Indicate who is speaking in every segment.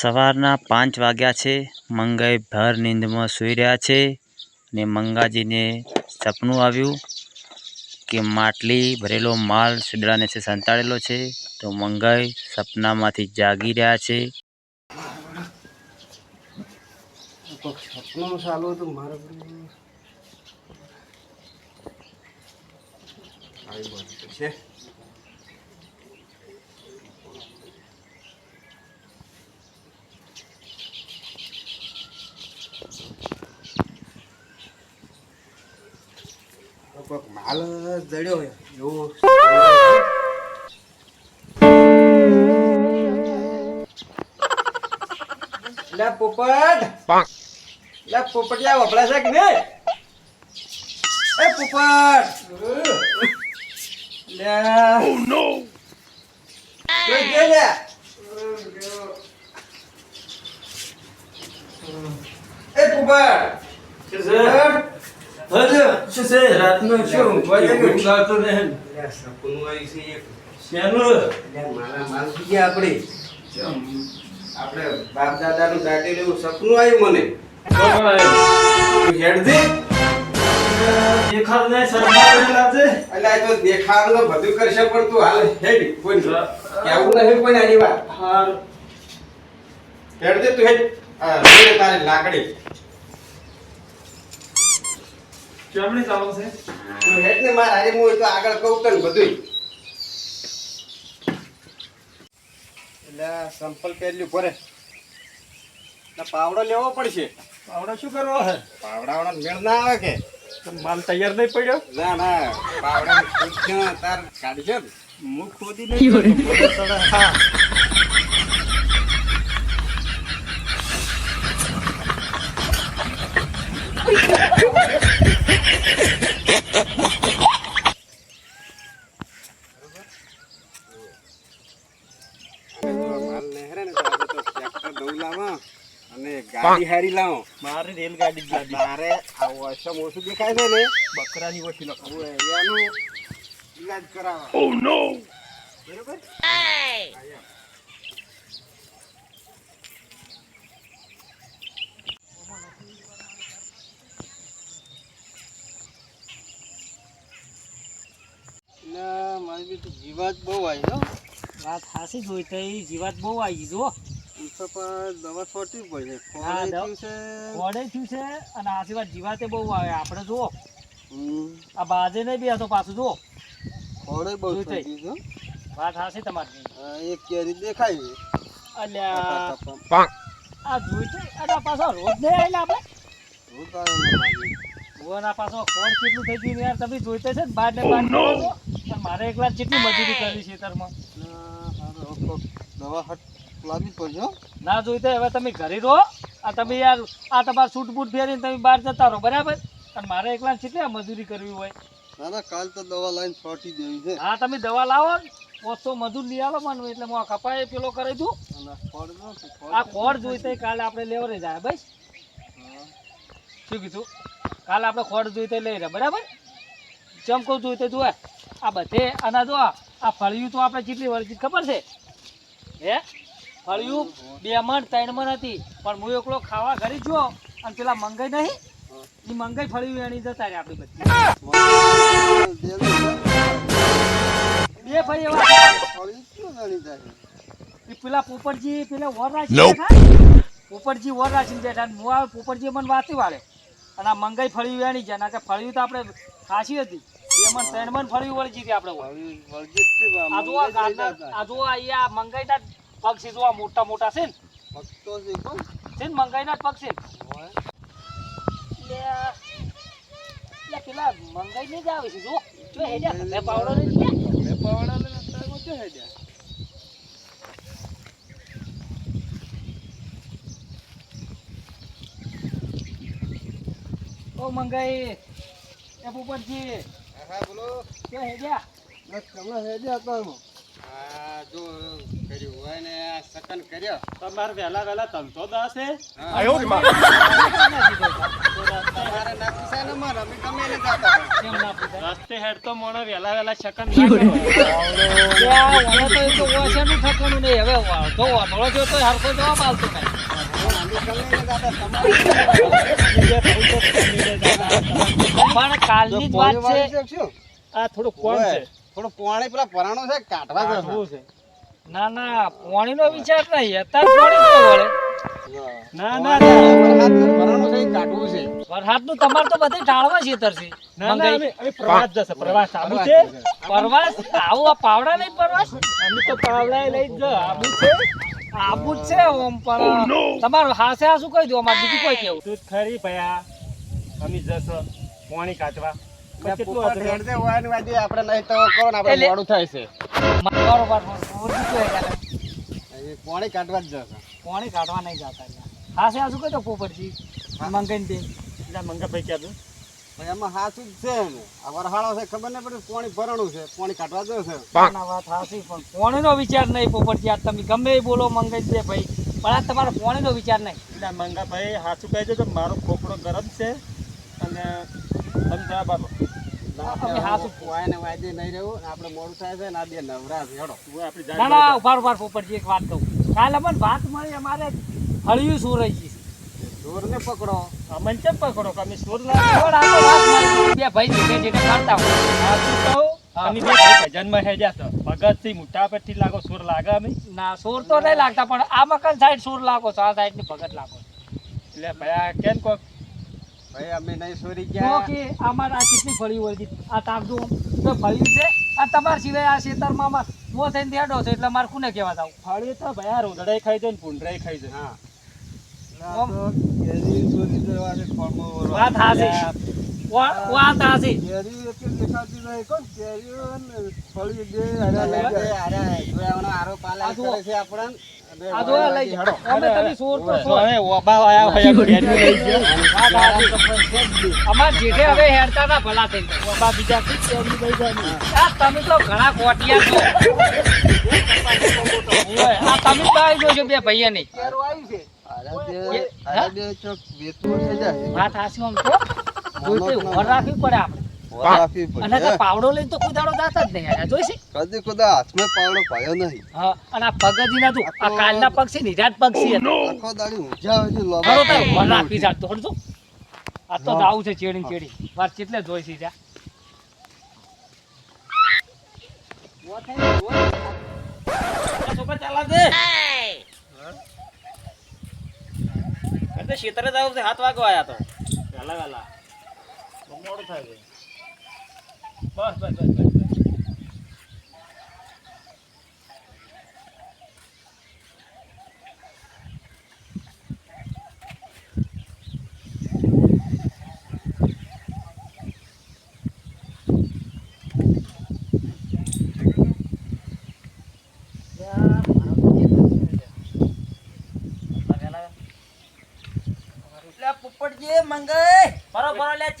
Speaker 1: સવારના પાંચ વાગ્યા છે. મંગાઈ ભર નીંદમાં સૂઈ રહ્યા છે ને મંગાજીને સપનું આવ્યું કે માટલી, ભરેલો માલ શીદડાને છે સંતાડેલો છે. તો મંગાઈ સપનામાંથી જાગી રહ્યા છે.
Speaker 2: સપનું ચાલુ હતું મારે છે. માલ જડ્યો એવો. લે પોપટ. લે પોપટિયા વપડા છે કે ને એ પોપટ. લે. ઓ નો કઈ ગયો લે. એ પોપટ. રાતનું શું? લે, સપનું આવ્યું છે એક. લે, મારા માલ થઈ ગયા આપણે. આપણે બાપ દાદાનું દાટેલું એવું સપનું આવ્યું મને. તું હેડ દે એટલે આ તો દેખાડનું બધું કરશે પણ તું હાલ હેડ કોઈ કેવું નહીં કોઈ આની વાત હેડ દે તું હેડ. આ, લે તારી લાકડી. તું હેડ ને માર આજે હું તો આગળ કહું તને બધું એટલે સંપલ પહેર્યું ભરે પાવડો લેવો પડશે.
Speaker 3: શું કરવો હે?
Speaker 2: પાવડાવાળા મેળ ના આવે કે?
Speaker 3: માલ તૈયાર નહીં પડ્યો?
Speaker 2: ના ના પાવડા તાર કાઢી છે
Speaker 3: હું ખોદી નહીં. હા.
Speaker 2: ગાડી હારી લાવો
Speaker 3: મારે રેલગાડી જ લાવી
Speaker 2: તારે આ ઓછમ ઓછું દેખાય છે ને
Speaker 3: બકરાની ઓછી લખો
Speaker 2: હવે એનું ઈલાજ કરાવો
Speaker 3: ઓ નો
Speaker 2: બરોબર ના મારી બી તો જીવાત બહુ આવી હો.
Speaker 4: વાત હાસી હોય તો એ જીવાત બહુ આવી જો
Speaker 2: પણ દવા છોડવી પડશે
Speaker 4: હા,
Speaker 2: થયું છે.
Speaker 4: વડે થયું છે અને આશીર્વાદ જીવાતે બહુ આવે. આપણે જુઓ. આ બાજે નહીં બી હતો પાછું જુઓ.
Speaker 2: ખોળે બહુ
Speaker 4: થઈ? વાત હાસી તમારી.
Speaker 2: એક કેરી દેખાય છે.
Speaker 4: અલ્યા. આ જોઈ તો અને પાછો રોજ નહીં આવેલા આપણે? આ પાછો કોણ કેટલું થઈ ગયું યાર તમે જોઈતા છે ને બાર ને બાર છો. પણ મારે એકલા કેટલી મજૂરી કરી છે ખેતરમાં.
Speaker 2: દવા હટ લાવવી પડજો હો.
Speaker 4: ના જોઈતા હવે તમે ઘરે રહો. આ તમે યાર આ તમારા સૂટ બૂટ પહેરીને તમે બહાર જતા રહો બરાબર? અને મારે એકલા કેટલી આ મજૂરી કરવી હોય.
Speaker 2: ના ના કાલ તો દવા લાઈન છોટી દેવી છે.
Speaker 4: હા તમે દવા લાવો. પોસો મજૂર લઈ આવો મને એટલે હું કપાય પેલો કરી દઉં.
Speaker 2: આ
Speaker 4: ખોડ જોઈતે કાલે આપણે લેવરે જાય બસ.
Speaker 2: હા.
Speaker 4: શું કીધું? કાલે આપણે ખોડ જોઈતે લઈ રહ્યા બરાબર? ચમકો જોઈતે જુએ. આ બધે જો આ ફળિયું તો આપણે કેટલી વર્ષથી ખબર છે? હે? ફળિયું બે મણ ત્રણ મણ હતી. પણ હું એકલો ખાવા ઘરે જો અને પેલા મંગાઈ નહીં. એ મંગાઈ ફળિયું એની જતા રે આપણી બધી. બે ભાઈ એવા. પેલા પોપટજી પેલા વર રાખી પોપટજી વર રાખીને બેઠા હું આવે પોપટજી મને વાતી વાળે. અને આ મંગાઈ ફળિયું એની છે. કે ફળિયું તો આપણે ખાસી હતી. આપણે. આ જો આ
Speaker 2: મંગાઈ જ
Speaker 4: ગારના-
Speaker 2: જાય.
Speaker 4: આ જો અહીંયા મંગાઈના પગ છે જો મોટા મોટા છે ને
Speaker 2: ભક્તો છે કોણ?
Speaker 4: છે ને મંગાઈના પગ છે એટલે પેલા મંગાઈ ને જ આવે છે જો જો હેડ્યા મેં પાવડો નહીં લીધા.
Speaker 2: બે પાવડાને રસ્તામાં ક્યાં હેડ્યા?
Speaker 4: ઓ મંગાઈ એ પોપટજી
Speaker 2: હા, બોલો.
Speaker 4: જો હેડ્યા
Speaker 2: બસ તમે હેડ્યા એમાં.
Speaker 3: આ
Speaker 2: જો કર્યું હોય ને આ સકન કર્યો.
Speaker 3: તમારે વહેલા વહેલા ધંધો દાસે
Speaker 2: તમારે ના પૂછાય ને મારે અમે ગમે એને જાતા
Speaker 4: કેમ ના પૂછાય?
Speaker 3: રસ્તે હેડ તો મોણો વહેલા વહેલા શકન ના કરો.
Speaker 4: ત્યાં તો એ તો ઓછાનું ઠેકાણું નહીં. હવે વાંધો વાંધો થયો તોય હરખો જવાબ આવતો નહીં.
Speaker 2: અમે ગમે એને જાતા તમારે
Speaker 4: પણ કાલની જ વાત છે.
Speaker 2: છે?
Speaker 3: આ થોડું કોણ છે?
Speaker 2: થોડું પોણી પેલા પરાણો છે કાઢવા
Speaker 3: જવું છે.
Speaker 4: ના ના પોણીનો વિચાર નહીં. અત્યારે પોણી તો વળે.
Speaker 3: ના
Speaker 2: ના,
Speaker 3: પરાણો ના
Speaker 2: છે કાઢવું છે.
Speaker 4: વરસાદનું તમારે તો બધે ટાળવા છે તરસી
Speaker 3: ના ના અમે અમે પ્રવાસ જશે પ્રવાસ આબુ છે?
Speaker 4: પરવાસ? આવું આ પાવડા નહીં પ્રવાસ?
Speaker 3: અમે તો પાવડા લઈ જ આબુ છે.
Speaker 4: આબુ જ છે ઓમ પણ તમારું હાસે હાસું કહી દો અમારે બીજું કોઈ કેવું
Speaker 3: તું ખરી ભયા. અમે જશો. પાણી
Speaker 2: વાજી આપણે નહીં તો કરો ને આપણે મોડું થાય છે? પોણી કાઢવા જ જશે.
Speaker 4: પોણી કાઢવા નહીં જતા એટલે. હાસે હાસુ કહી દો પોપટજી મંગાઈને દે.
Speaker 3: એટલે મંગાભાઈ કહેતું
Speaker 2: ભાઈ એમાં હાસું જ છે ને. આ વરહાળો છે ખબર નહીં પડી પોણી ભરણું છે. પોણી કાઢવા
Speaker 4: ના વાત હાસી પણ પોણીનો વિચાર નહીં પોપટજી આ તમે ગમે એ બોલો મંગાઈ દે ભાઈ. પણ આ તમારો પોણીનો વિચાર નહીં.
Speaker 3: એટલે મંગાભાઈ હાસુ કહી તો મારો ખોપડો ગરમ છે અને તમે જવાબ આપો.
Speaker 4: અમે હાચું
Speaker 2: હોય ને નહીં રહેવું આપણે મોડું થાય છે ને આ નવરા છે હેડો.
Speaker 3: હું આપણી
Speaker 4: ના
Speaker 3: જાત
Speaker 4: ના ઉભાર ઉભાર પોપટજી એક વાત કહું. કાલે મને વાત મળી અમારે હળિયું સુરઈ ગઈ
Speaker 2: પકડો.
Speaker 3: અમન કેમ પકડો? કે અમે સુર ના
Speaker 4: થોડ આ તો વાત મળી. બે ભાઈ જેઠે જેઠે કરતા હોય.
Speaker 3: સાચું કહું? અમે બે ભાઈ ભજનમાં હેડ્યા છો ભગતથી મોટા પરથી લાગો સુર લાગે અમે.
Speaker 4: ના સુર તો નહીં લાગતા પણ આ મકાન સાઈડ સુર લાગો છો? આ સાઈડની ભગત લાગો
Speaker 3: એટલે ભાઈ કેમ કોક
Speaker 2: ભાઈ અમે નહીં સોરી ગયા.
Speaker 4: કે અમારે આ કેટલી ફળ્યું હોય આ તાકડું તો ફળી છે. આ તમારા સિવાય આ ખેતરમાં અમાર મો થઈને દેડો છે એટલે મારે કોને કહેવા જાવ?
Speaker 3: ફળી તો ભાઈ આ રોદડાઈ ખાઈ જાય ને ભૂંડરાઈ ખાઈ જાય.
Speaker 2: હા.
Speaker 4: વાત વા- વાત હાસી
Speaker 2: કેરી એટલી દેખાતી નહીં કોણ? કેરીઓ ને ફળી બે હારા લઈ જાય હારા આરો પાલા કરે છે આપણને.
Speaker 4: આ જો લઈ જાઓ. અમે તમે સોર તો સોર.
Speaker 3: હવે ઓબા આયા હોય ઘેરનું લઈ ગયો.
Speaker 4: અમાર જેઠે હવે હેરતા ના ભલા થઈ ગયા.
Speaker 3: ઓબા બીજા કઈ કેરી લઈ જાય
Speaker 4: આ તમે તો ઘણા કોટિયા છો. આ તમે તો આવી બે નહીં
Speaker 2: કેરું આવ્યું છે
Speaker 4: એ- હા?
Speaker 2: બે ચોક વેચવું છે જાય
Speaker 4: વાત હાસી આમ તો. ઊભા રાખવી પડે આપણે.
Speaker 2: રાખવી
Speaker 4: અને પાવડો લઈને તો કોઈ દાડો જાતા જ નહીં યાર જોઈશે
Speaker 2: કદી ખુદા હાથમાં પાવડો પાયો નહીં.
Speaker 4: હા અને આ પગજી ના તું આ કાલના પગ છે નિરાત પગ છે
Speaker 2: આખો દાડી ઊંઝા હોય લોબા
Speaker 4: ખરો તાર ઊભા રાખવી જાત તો હટજો આ તો જાવું છે ચેડી ચેડી. વાર ચેટલે જોઈ છે ત્યાં
Speaker 1: છોકરા ચાલા દે એટલે ક્ષેત્રે જવું છે સાત વાગવા આયા તો.
Speaker 3: વેલા બહુ મોડું થાય
Speaker 1: બસ બસ બસ બસ.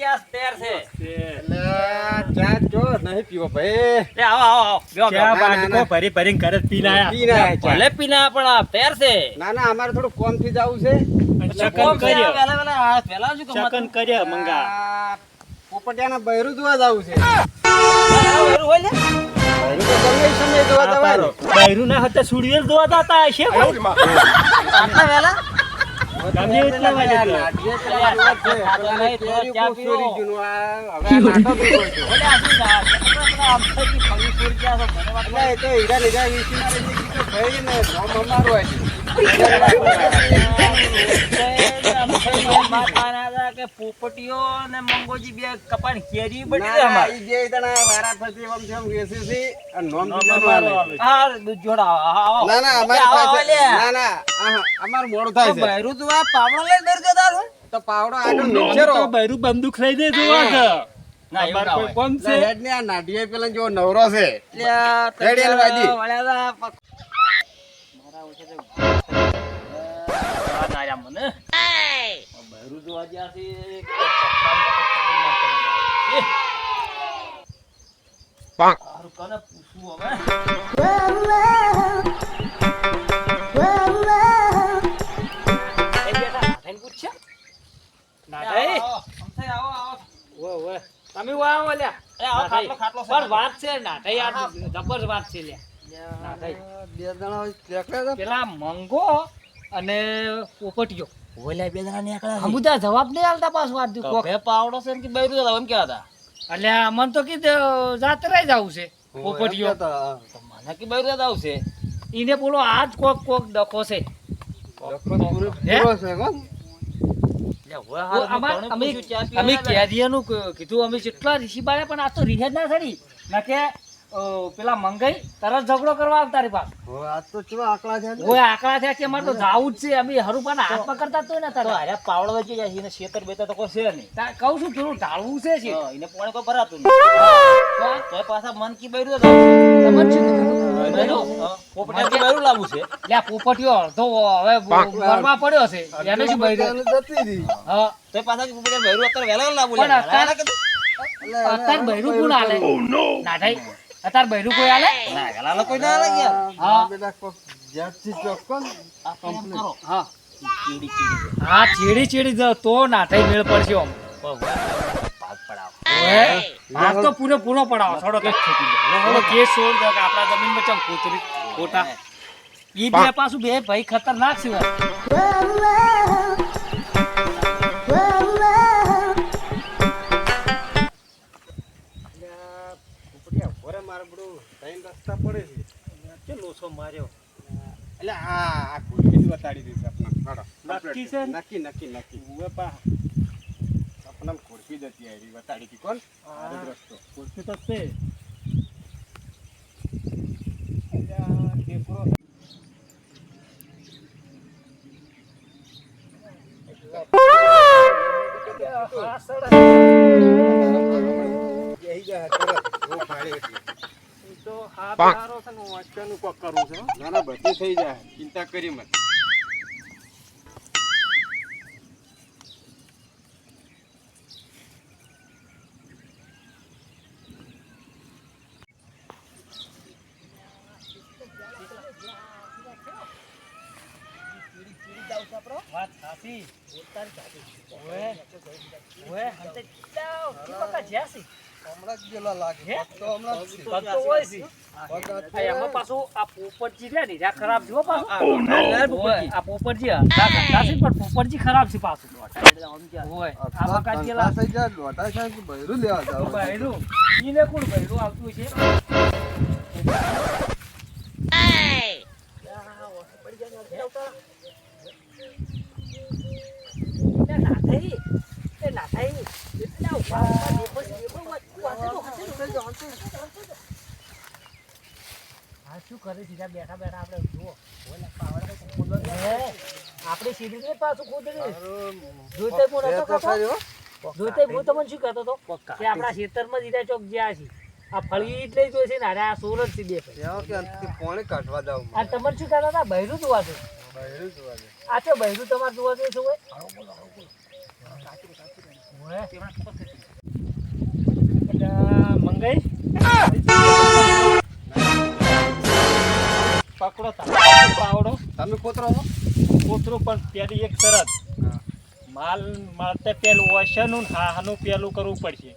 Speaker 1: ફરો ફરો લે ચાસ તૈયાર છે
Speaker 2: એટલે ચા જો નહીં પીવો ભાઈ
Speaker 1: એ આવો આવો આવો બેહો, બેહો.
Speaker 3: ક્યાં
Speaker 2: ના, ના,
Speaker 3: બાટકો ભરી ભરીને ઘરે જ પીને આયા.
Speaker 2: પીને આયા ચા.
Speaker 1: ભલે પીના પણ આ તૈયાર છે
Speaker 2: ના ના અમારે થોડું કોમથી જવું છે
Speaker 3: કર્યો.
Speaker 1: શું
Speaker 3: મંગા
Speaker 2: પોપટિયાના બૈરું છે
Speaker 1: હોય.
Speaker 2: ને.
Speaker 3: બૈરું ના હતા જતા હશે
Speaker 1: આટલા
Speaker 3: ગમે એટલા વાગે
Speaker 2: અમારું હોય
Speaker 1: હતા કે પોપટીઓ ને મંગોજી બે કપાણ કેરી બની છે
Speaker 2: ના,
Speaker 1: અમારે.
Speaker 2: ઈ જે તણા વારા ફરતી તેમ વેચે છે, અને નોમ.
Speaker 3: આવે.
Speaker 1: હા, દૂધ જોડા, આવો.
Speaker 2: ના ના અમારે પાસે ના ના અમાર અમારું મોડું થાય છે
Speaker 1: બહેરું તું આ પાવડો લઈ ગયો તારો?
Speaker 2: તો પાવડો આગળ
Speaker 3: અમે
Speaker 2: નીચેરો.
Speaker 3: તો બૈરું બંદૂક લઈ દે.
Speaker 1: ના,
Speaker 3: કોઈ. છે
Speaker 2: હેડ આ નાઢિયા પેલા જેવો નવરો છે
Speaker 1: મારા ઓછે તો આ મને. રૂજવા ગયા છે. કને
Speaker 4: તમે વાહ ઓલ્યા વાત છે નાટા યાર જબર વાત છે લ્યા.
Speaker 2: બે જણા
Speaker 4: પેલા મંગો અને પોપટિયો.
Speaker 5: ઓલા બે જણા નીકળ્યા
Speaker 4: હમુદા જવાબ નહીં આલતા પાછું વાત દુ
Speaker 5: બે પાવડો છે ને કે બૈરું હતા એમ કેવા હતા.
Speaker 4: એટલે મન તો કીધું જાત્રે જ આવું છે
Speaker 5: મને કે બૈરું હતા આવશે
Speaker 4: ઈને બોલો આજ કોક કોક ડખો છે. અમે
Speaker 5: પૂછ્યું, ચા પીવા
Speaker 4: અમે
Speaker 5: આવ્યા.
Speaker 4: કેદીયાનું ક- કીધું અમે જેટલા ઋષિ બાળ્યા પણ આ તો રિહેજ ના થડી ના કે પેલા મંગાઈ તરત ઝઘડો કરવા આવતા રે
Speaker 2: હવે આજ તો આકડા છે
Speaker 4: ઓય આકડા થયા કે અમારે તો જાવું જ છે. અમે હરુપાના હાથ પકડતા જ તો ને તારો.
Speaker 5: અરે પાવડો વેચી જાય છે, એને શેતર બેતા તો કોઈ છે નહીં.
Speaker 4: તા- કહું છું થોડું ટાળવું છે છે.
Speaker 5: એને પોણે કોઈ ભરાતું નહીં. તો પાછા મન કી બૈરું હતા આવશે.
Speaker 4: લ્યા અડધો હવે પડ્યો છે. શું બૈરું?
Speaker 2: જતી
Speaker 5: કે ના
Speaker 4: કોઈ આલે?
Speaker 5: ના, ના કોઈ ના આલે કે યાર.
Speaker 4: હા.
Speaker 2: આ બેટા કોક જ્યાંથી ચોક
Speaker 5: આ કંપની કરો.
Speaker 4: હા.
Speaker 5: ચીડી ચીડી.
Speaker 4: હા ચીડી ચીડી જ. તો નાઠાઈ મેળ પડશે આમ.
Speaker 5: બહુ. ભાગ પડાવો.
Speaker 4: ઓએ, ભાગ તો પૂરો પૂરો પડાવો. થોડો કે થોડો કે છોડ દો કે આપડા જમીનમાં ચમ કોતરી કોટા. ઈ બે પાછું બે ભાઈ ખતરનાક છે.
Speaker 2: ત્રણ રસ્તા પડે છે.
Speaker 3: કે લોસો માર્યો?
Speaker 2: એટલે આ આ ખુરશી બતાડી દીધી આપણે.
Speaker 3: નક્કી છે
Speaker 2: નક્કી નક્કી નક્કી.
Speaker 3: ઉવે પા.
Speaker 2: આપણે ખુરશી જ હતી આવી બતાડી હતી. કોણ? આ રસ્તો.
Speaker 3: ખુરશી તો છે.
Speaker 2: અલ્યા, ટેકરો બેહી ગયા તરત બહુ ભારે એટલે.
Speaker 3: તો હાથ સારો છે ને હું વાંચવાનું કોક કરું છું હો.
Speaker 2: ના ના બધું થઈ જાય ચિંતા કરી મત
Speaker 4: વાત સાચી ઓએ ઓએ હંતે ચાવ ઠીક જ્યાં છે
Speaker 2: હમણાં જ ગયેલા લાગે
Speaker 4: હે?
Speaker 2: પગ તો હમણાં જ છે.
Speaker 4: પગ તો હોય છે
Speaker 2: પગ આ
Speaker 4: આ આ પોપટજી રહ્યા ને ખરાબ છે છે પણ પોપટજી ખરાબ છે પાછું
Speaker 2: થઈ બૈરું
Speaker 4: આવતું છે એ નાથાઈ, એટલા ઊભા શું કરે? સીધા બેઠા બેઠા આપણે જુઓ. આપણે સીધી ને પાછું ખોદડી જોઈતે પણ
Speaker 2: બે
Speaker 4: હતો કાકા? જોઈતે હું તમને શું કહેતો હતો? કે આપણા ખેતરમાં જીરા ચોક જ્યાં છે. આ ફળી એટલે જોઈ છે ને અરે આ સોરઠથી બે ભાઈ
Speaker 2: કે અંતથી પોણે કાઢવા જાવ
Speaker 4: આ તમને શું કહેતા હતા? બૈરું જોવા છે
Speaker 2: બૈરું જોવા જાય.
Speaker 4: આ તો બૈરું તમારે જોવા જોઈએ છે હોય મંગાઈ?
Speaker 3: પકડો પાવડો.
Speaker 2: તમે કોતરો છો?
Speaker 3: કોતરું પણ પેલી એક શરત માલ મળતે પેલું વસનું હાહનું પેલું કરવું પડશે.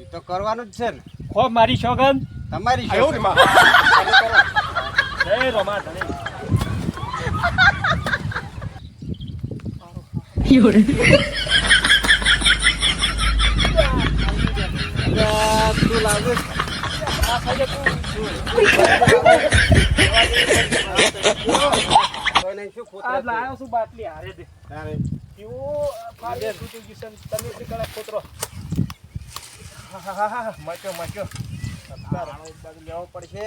Speaker 2: એ તો કરવાનું જ છે ને.
Speaker 3: ખો મારી સોગંદ?
Speaker 2: તમારી.
Speaker 3: જય રમા ધણી.
Speaker 2: અલ્યા, તું લાગે? કોઈ નહીં, શું કોતરો
Speaker 3: આ
Speaker 2: છે?
Speaker 3: લાયો છું બાટલી હારે દે
Speaker 2: હારે
Speaker 3: કેવો ફાલે છૂટી ગયું છે તમે એટલી કળા કોતરો હા, હા, હા, હા, મચ્યો, મચ્યો.
Speaker 2: બાજુ લેવો પડશે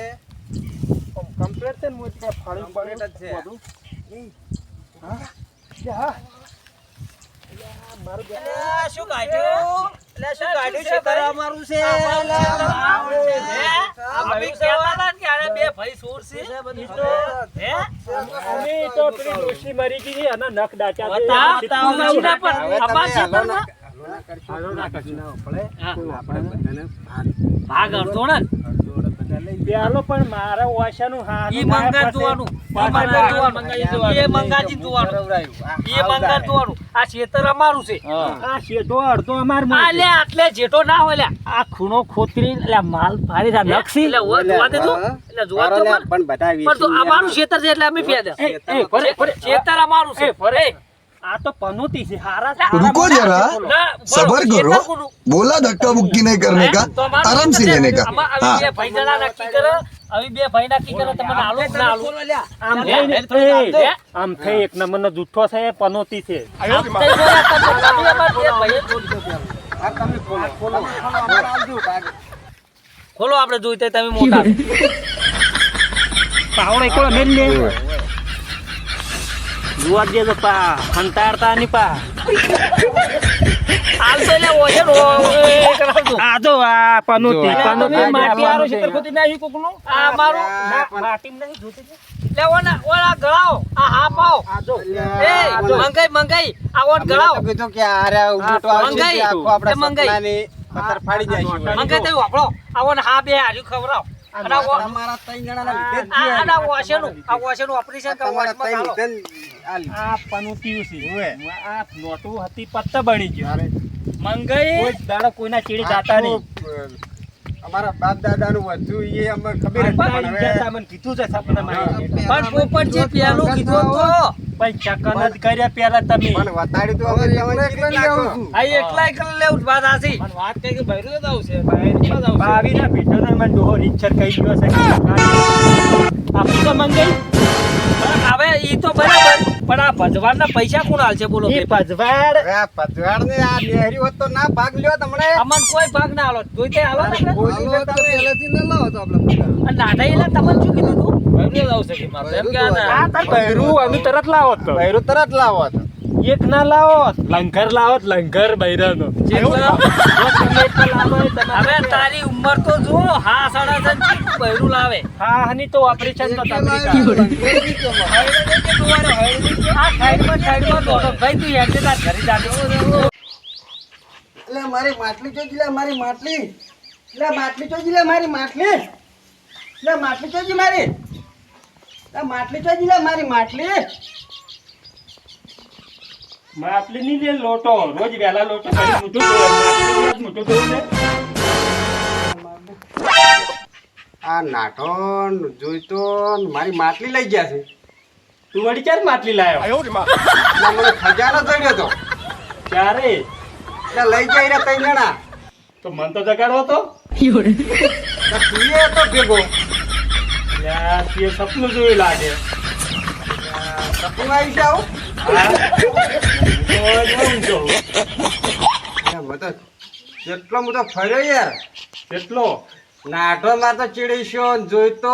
Speaker 3: complete છે ને, હું એટલે ફાળ્યું
Speaker 2: Complete જ છે.
Speaker 3: બધું. હા? હા. મારું
Speaker 5: શું કાઢ્યું એટલે શું કાઢ્યું છે તારા અમારું છે
Speaker 4: અમે કહેતા હતા કે આને બે ભાઈ સોર છે હે
Speaker 3: અમે તો પેલી ડોશી મરી ગઈ અને નખ દાચ્યા છે.
Speaker 4: બતાવ, બતાવ,
Speaker 3: છે.
Speaker 4: ના પણ
Speaker 2: હવે
Speaker 4: અમાર
Speaker 2: તમે હાલો
Speaker 4: ખેતરમાં-
Speaker 2: ના- હાલો ના કરશો.
Speaker 3: હાલો ના કરશો.
Speaker 2: ના પડે.
Speaker 4: હા.
Speaker 2: આપણે બધાને ભાગ
Speaker 4: અડધો ને
Speaker 3: પેલો પણ મારા ઓછાનું હા
Speaker 4: ઈ મંગા જોવાનું. મંગા જોવાનું. એ મંગાજી જોવાનું. એ મંગા જોવાનું. આ ખેતર અમારું છે.
Speaker 3: આ શેઠો અડધો અમાર
Speaker 4: આ લે આટલે જેટો ના હોય આ ખૂણો ખોતરી એટલે માલ ફાડી રા નક્ષી એટલે જોવા દે એટલે જોવા દે પણ.
Speaker 2: પણ
Speaker 4: પણ તો અમારું ખેતર છે એટલે અમે ફેર દે.
Speaker 3: એ, એ, ફરે, ફરે.
Speaker 4: ખેતર અમારું છે. ફરે.
Speaker 3: આ તો પનોતી છે હારા
Speaker 6: रुको जरा सबर करो बोला धक्का मुक्की नहीं करने का आराम से लेने का हाँ
Speaker 4: બે ભાઈ જણા નક્કી કરે હવે બે ભાઈ નક્કી કરે તમને આલો કે ના આલો
Speaker 3: આમ
Speaker 4: હે?
Speaker 3: થઈને
Speaker 4: હે?
Speaker 3: એ,
Speaker 4: હે?
Speaker 3: આમ થઈ એક નંબરનો જુઠ્ઠો છે એ પનોતી છે
Speaker 4: આમ થઈ ગયો તમે તમે અમારા બે ભાઈએ છોડી દો.
Speaker 2: આ તમે ખોલો ખોલો અમારે આવજો બાકી.
Speaker 4: ખોલો આપણે જોઈ તે તમે મોટા
Speaker 3: પાવડો એકલો મેલ લે જોવા દે તો પા ખંતારતા ની પા.
Speaker 4: હાલ તો એટલે રો
Speaker 3: આ જો આ પનોતી
Speaker 2: જો, આ
Speaker 3: પનોતી
Speaker 4: તમે માટી આરો
Speaker 3: પનોતી.
Speaker 4: ખેતર ખોદી નાખ્યું કોકનું? આ મારું
Speaker 2: આ
Speaker 3: નહીં જોતી
Speaker 4: લે ઓના ઓના ગળાઓ આ હા પાઓ
Speaker 3: આ જો.
Speaker 4: એ મંગાઈ મંગાઈ આ ઓન ગળાઓ.
Speaker 2: તો કીધું કે આ રહ્યા આવશે
Speaker 4: મંગાઈ.
Speaker 2: કે આખું આપણા સપનાની પથ્થર ફાડી જાય
Speaker 4: મંગાઈ તે વાપરો. આ ઓન હા બે અને આ
Speaker 2: તમારા ત્રણ જણાના લીધે જ
Speaker 4: આ આ વોશેનું ઓપરેશન
Speaker 2: જ આ લીધે.
Speaker 3: છે.
Speaker 2: હોવે.
Speaker 3: આ નોટું હતી પત્તા બની ગયું. મંગાઈ. કોઈ દાડો કોઈના ચીડી જાતા નહીં.
Speaker 2: અમારા બાપ દાદા નું વધુ એ અમને ખબર જ હવે
Speaker 3: કીધું છે સપનામાં
Speaker 4: પણ પોપટજી પેલું કીધું તો
Speaker 3: ભાઈ ચકન જ કર્યા પેલા તમે.
Speaker 2: મને વતાડી તો તમને ચીરી નાખો.
Speaker 4: આ એકલા એકલા લેવું વાત આસી વાત કઈ કે બૈરું જ આવશે
Speaker 3: ભાવીના ભીટોના મને ડોહો રીચર કહી ગયો છે આપું તો મંગાઈ?
Speaker 4: હવે ઈ તો બરાબર. પણ આ ભજવાનના પૈસા કોણ હાલશે બોલો
Speaker 2: ભજવાડ ભજવાડ. ને આ નેહરી હોત તો ના ભાગ લ્યો તમને.
Speaker 4: અમન કોઈ ભાગ ના હાલો જોઈતે હાલો ને આપણે?
Speaker 2: કોઈ દિવસ તમે
Speaker 4: અને નાના એલા તમને શું કીધું તું? બૈરું લાવશે આવશે કે મારે એમ કે આ ના.
Speaker 3: અમે તરત લાવો તો.
Speaker 2: બૈરું તરત લાવો તો.
Speaker 3: એક ના લાવો. લંગર લાવો તો લંગર બૈરાનો.
Speaker 4: હવે તારી ઉંમર તો જો હા સાડા ત્રણ છે, તું બૈરું લાવે.
Speaker 3: હા હની તો ઓપરેશન તો તમે
Speaker 4: આ સાઈડમાં સાઈડમાં દોડો. ભાઈ તું હેડ જતા ઘરે જાજો.
Speaker 2: એટલે મારી માટલી ચોજી લે મારી માટલી. લે માટલી ચોજી લે મારી માટલી. એટલે માટલી જોજી મારી. માટલી ચોજી લે મારી માટલી.
Speaker 3: માટલી ની લે લોટો રોજ વેલા લોટો કરી મૂઠું ધોવાનું. માટલી જ મૂઠું ધોવું
Speaker 2: આ નાટો જોઈતો મારી માટલી લઈ ગયા છે.
Speaker 3: તું વળી ક્યારે માટલી લાયો?
Speaker 2: એટલે મને ખજાનો ગયો તો.
Speaker 3: ક્યારે?
Speaker 2: એટલે લઈ જાય રહ્યા તઈ જણા.
Speaker 3: તો મન તો જગાડવો તો.
Speaker 2: તું એ હતો ભેગો
Speaker 3: સપનું જોયું લાગે.
Speaker 2: સપનું આવી છે કેટલો બધો ફર્યો યાર
Speaker 3: કેટલો
Speaker 2: નાટો માર તો ચીડીશ્યો ન જોઈતો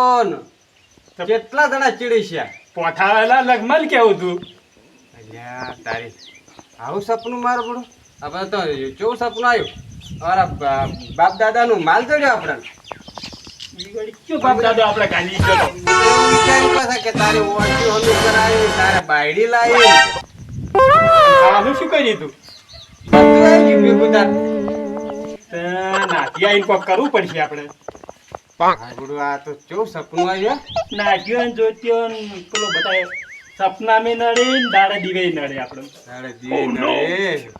Speaker 2: કેટલા જણા ચીડીશ્યા?
Speaker 3: પોઠાવેલા લગમાં કેવું તું?
Speaker 2: અલ્યા તારી આવું સપનું મારું પડું? આપણે તો કેવું સપનું આવ્યું? અમારા બાપ દાદાનું માલ ચડ્યો આપણે કરાવી
Speaker 3: પડશે આપણે
Speaker 2: આપણું આ તો? કેવું સપનું આવ્યું
Speaker 3: નાટ્યો ને જોત્યો પેલો બતાય સપના મેં નડે દાડે દીવે નડે આપણે.
Speaker 2: દાડે જીવે નડે.